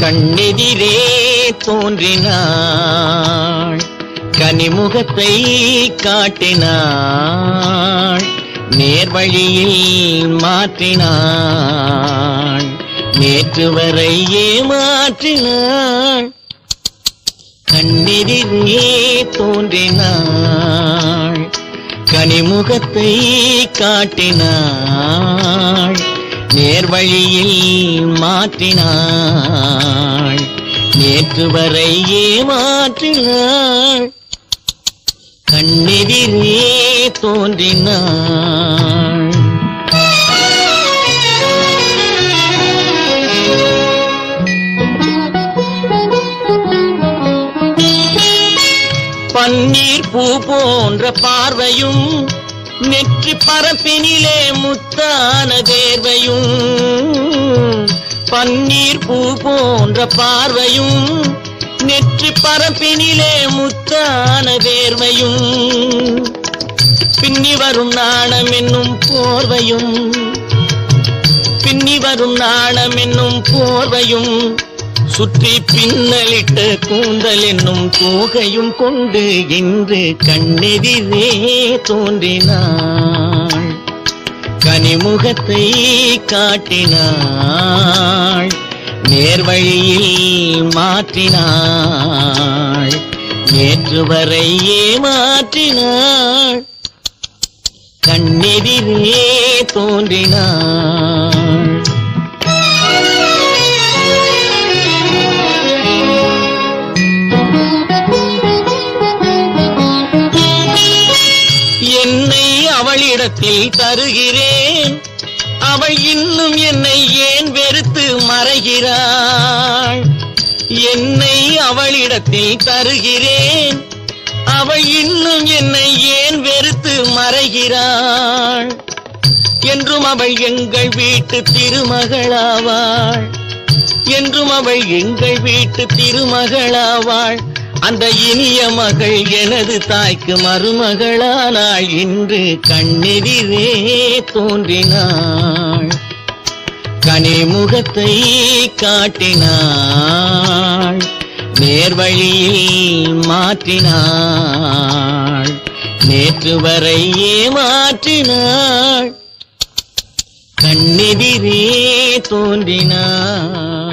கண்ணெதிரே தோன்றினாள். கனிமுகத்தை காட்டினாள். நேர்வழியில் மாற்றினாள். நேற்று வரை ஏமாற்றினாள். கண்ணெதிரே தோன்றினாள். கனிமுகத்தை காட்டினாள். நேர்வழியில் மாற்றினாள். நேற்று வரை ஏமாற்றினாள். கண்ணெதிரே தோன்றினாள். பன்னீர் பூ போன்ற பார்வையும் நெற்றி பரப்பினிலே முத்தான தேர்வையும் பன்னீர் பூ போன்ற பார்வையும் நெற்றி பரப்பினிலே முத்தான தேர்வையும் பின்னி வரும் நாணம் என்னும் போர்வையும் பின்னி வரும் நாணம் என்னும் போர்வையும் சுற்றி பின்னலிட்ட கூந்தல் என்னும் தோகையும் கொண்டு இன்று கண்ணெதிரே தோன்றினாள். கனிமுகத்தை காட்டினாள் நேர்வழியில் மாற்றினாள் நேற்று வரை ஏமாற்றினாள். கண்ணெதிரே தோன்றினாள். அவளிடத்தில் தருகிறேன். அவள் இன்னும் என்னை ஏன் வெறுத்து மறைகிறாள்? என்னை அவளிடத்தில் தருகிறேன். அவள் இன்னும் என்னை ஏன் வெறுத்து மறைகிறாள்? என்றும் அவள் எங்கள் வீட்டு திருமகளாவாள். என்றும் அவள் எங்கள் வீட்டு திருமகளாவாள். அந்த இனிய மகள் எனது தாய்க்கு மருமகளானாள். இன்று கண்ணெதிரே தோன்றினாள். கனிமுகத்தை காட்டினாள். நேர்வழியில் மாற்றினாள். நேற்று வரை ஏமாற்றினாள். கண்ணெதிரே தோன்றினாள்.